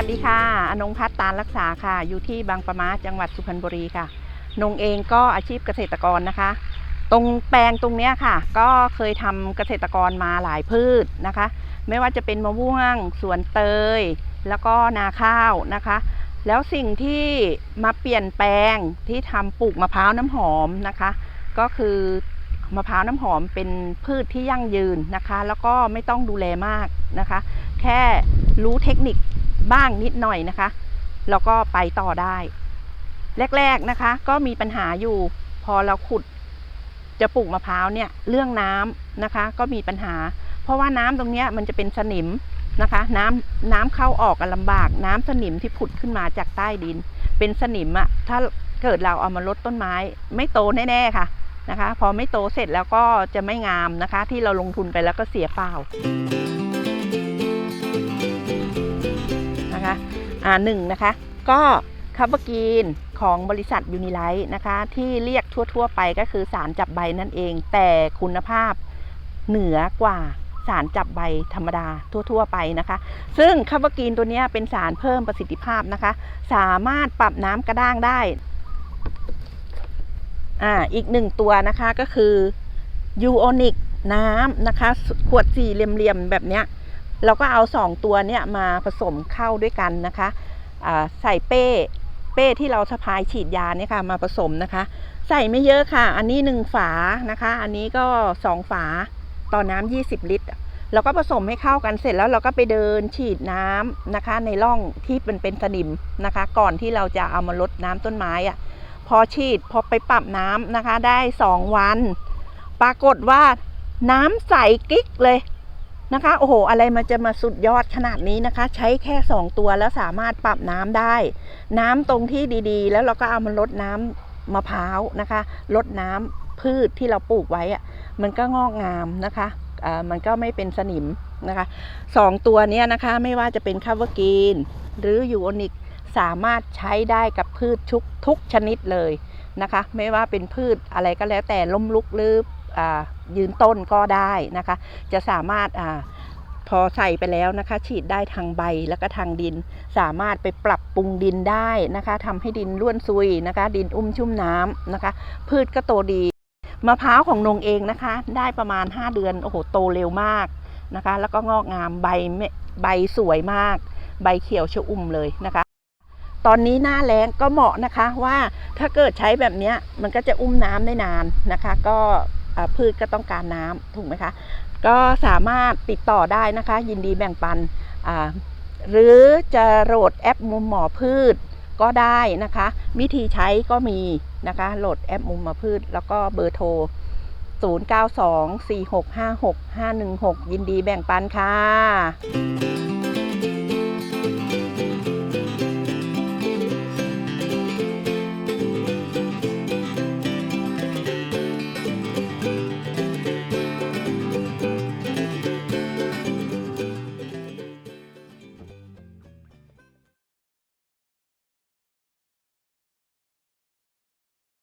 วัสดีค่ะ อนงพัฒน์ตาลรักษาค่ะ อยู่ที่บางปะมาจังหวัดสุพรรณบุรีค่ะ นงเองก็อาชีพเกษตรกรนะคะ ตรงแปลงตรงเนี้ยค่ะ ก็เคยทำเกษตรกรมาหลายพืชนะคะ ไม่ว่าจะเป็นมะม่วง สวนเตย แล้วก็นาข้าวนะคะ แล้วสิ่งที่มาเปลี่ยนแปลงที่ทำปลูกมะพร้าวน้ำหอมนะคะ ก็คือมะพร้าวน้ำหอมเป็นพืชที่ยั่งยืนนะคะ แล้วก็ไม่ต้องดูแลมากนะคะ แค่รู้เทคนิค บ้างนิดหน่อยนะคะ แล้วก็ไปต่อได้ แรกๆนะคะ ก็มีปัญหาอยู่ พอเราขุดจะปลูกมะพร้าวเนี่ยเรื่องน้ำนะคะ ก็มีปัญหา เพราะว่าน้ำตรงเนี้ยมันจะเป็นสนิมนะคะ น้ำน้ำเข้าออกกันลำบาก น้ำสนิมที่ผุดขึ้นมาจากใต้ดิน เป็นสนิมอะถ้าเกิดเราเอามาลดต้นไม้ ไม่โตแน่ๆค่ะนะคะ พอไม่โตเสร็จแล้วก็จะไม่งามนะคะ ที่เราลงทุนไปแล้วก็เสียเปล่า อ่าหนึ่งนะคะ ก็คับเบอร์กีนของบริษัทยูนิไลท์นะคะ ที่เรียกทั่ว ๆ ไปก็คือสารจับใบนั่นเอง แต่คุณภาพเหนือกว่าสารจับใบธรรมดาทั่ว ๆ ไปนะคะ ซึ่งคับเบอร์กีนตัวนี้เป็นสารเพิ่มประสิทธิภาพนะคะ สามารถปรับน้ำกระด้างได้อ่าอีกหนึ่งตัวนะคะก็คือยูโอนิกน้ำนะคะ ขวดสี่เหลี่ยมๆแบบเนี้ย เราก็เอาสองตัวเนี่ยมาผสมเข้าด้วยกันนะคะใส่เป้เป้ที่เราสะพายฉีดยาเนี่ยค่ะมาผสมนะคะ ใส่ไม่เยอะค่ะ อันนี้หนึ่งฝานะคะ อันนี้ก็สองฝาต่อน้ำ20 ลิตรเราก็ผสมให้เข้ากันเสร็จแล้วเราก็ไปเดินฉีดน้ำนะคะ ในร่องที่เป็นเป็นสนิมนะคะ ก่อนที่เราจะเอามาลดน้ำต้นไม้อะพอฉีดพอไปปรับน้ำนะคะ ได้สองวัน ปรากฏว่าน้ำใสกิ๊กเลย นะคะ โอ้โห อะไรมันจะมาสุดยอดขนาดนี้นะคะ ใช้แค่ 2 ตัวแล้วสามารถปรับน้ำได้ น้ำตรงที่ดีๆ แล้วเราก็เอามาลดน้ำมะพร้าวนะคะลดน้ำพืชที่เราปลูกไว้อะมันก็งอกงามนะคะมันก็ไม่เป็นสนิมนะคะสองตัวนี้นะคะไม่ว่าจะเป็นคาเวอร์กีนหรือยูโอนิกสามารถใช้ได้กับพืชทุกทุกชนิดเลยนะคะ ไม่ว่าเป็นพืชอะไรก็แล้วแต่ล้มลุกหรืออ ยืนต้นก็ได้นะคะ จะสามารถอาพอใส่ไปแล้วนะคะ ฉีดได้ทางใบแล้วก็ทางดิน สามารถไปปรับปรุงดินได้นะคะทำให้ดินร่วนซุยนะคะ ดินอุ้มชุ่มน้ำนะคะ พืชก็โตดีมะพร้าวของนงเองนะคะ ได้ประมาณ 5 เดือนโอ้โหโตเร็วมากนะคะ แล้วก็งอกงามใบไม่ใบสวยมาก ใบเขียวชอุ่มเลยนะคะ ตอนนี้หน้าแล้งก็เหมาะนะคะว่าถ้าเกิดใช้แบบนี้มันก็จะอุ้มน้ำได้นานนะคะ ก็ พืชก็ต้องการน้ำถูกไหมคะก็สามารถติดต่อได้นะคะ ยินดีแบ่งปันหรือจะโหลดแอปมุมหมอพืชก็ได้นะคะ วิธีใช้ก็มีนะคะโหลดแอปมุมหมอพืช แล้วก็เบอร์โทร 0924656516 ยินดีแบ่งปันค่ะ